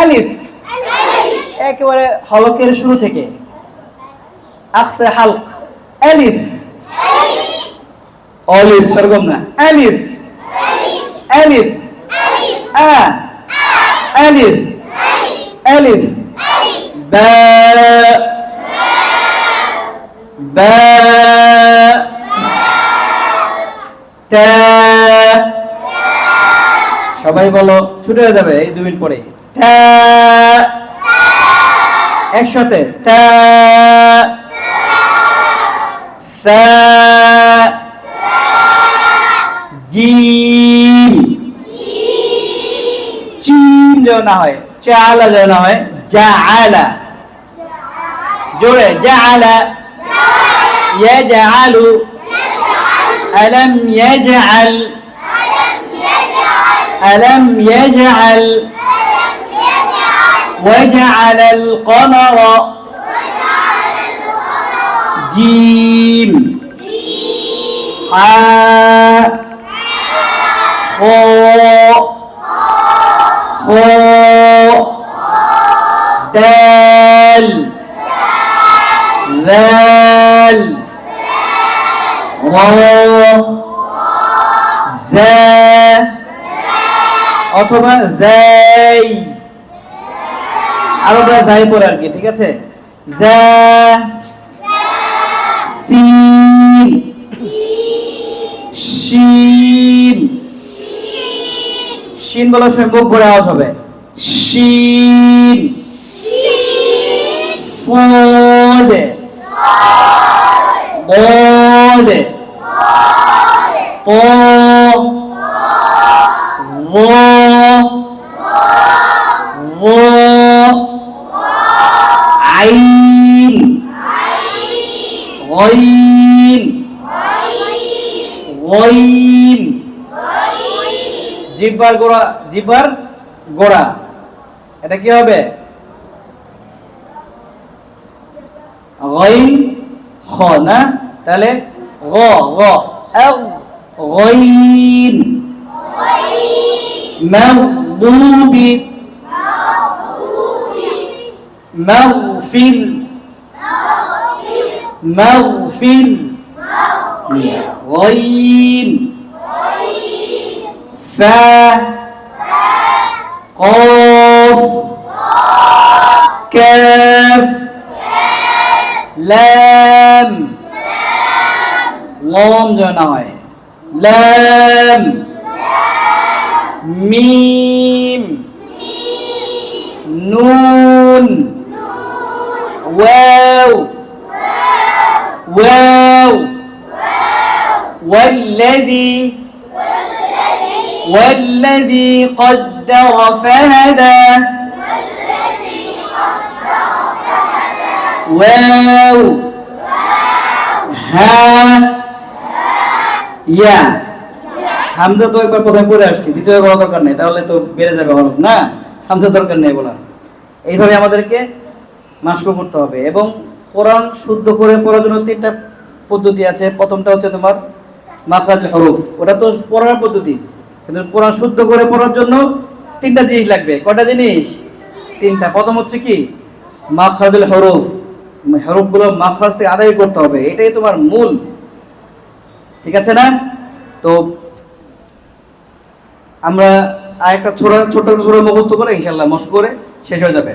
আলিফ একেবারে হলকের শুরু থেকে। আকসে হালক। আলিফ অলিফ সরগম না। আলিফ আলিফ আ। আলিফ আলিফ বা বা তা সবাই বলো ছুটে হয়ে যাবে এই দু মিনিট পরে। একসাথে তা সা জিম চিম যেন না হয় চালা যেন না হয় জাআলা জোরে জাআলা ইয়াজআলু ألم يجعل ألم يجعل وجعل القمر جيم حاء خاء خاء دال ذال را زا أطبع زي আরো আমরা যাই পরে আর কি ঠিক আছে জা সিন শিন শিন বলার সময় মুখ ভরে আওয়াজ হবে শিন صاد ضاد طا আইন। গইন গইন জিব্বার গোড়া জিব্বার গোড়া। এটা কি হবে? গইন খ না? তাহলে গ গ। গইন মাগদুবি মাগদুবি مغفل مغفل غين فا قاف كاف لام lom rồi nồi lam mi wow والذي والذي قدر فهدى واو হা ইয়া হামজা তো একবার প্রথমে পড়ে আসছি দ্বিতীয় বলা দরকার নেই তাহলে তো বেড়ে যাবে হরফ না হামজা দরকার নেই বলার এইভাবে আমাদেরকে মাস্ক করতে হবে এবং কোরআন শুদ্ধ করে পড়ার জন্য তিনটা পদ্ধতি আছে। প্রথমটা হচ্ছে তোমার মাখরাজ হরফ। ওটা তো পড়ার পদ্ধতি। কিন্তু কোরআন শুদ্ধ করে পড়ার জন্য তিনটা জিনিস লাগবে। কটা জিনিস? তিনটা। প্রথম হচ্ছে কি? মাখরাজুল হরফ। হরফগুলো মাখরাজ থেকে আদায় করতে হবে। এটাই তোমার মূল। ঠিক আছে না? তো আমরা আরেকটা ছোট ছোট ছোট মুখস্থ করে ইনশাল্লাহ মস্ক করে শেষ হয়ে যাবে।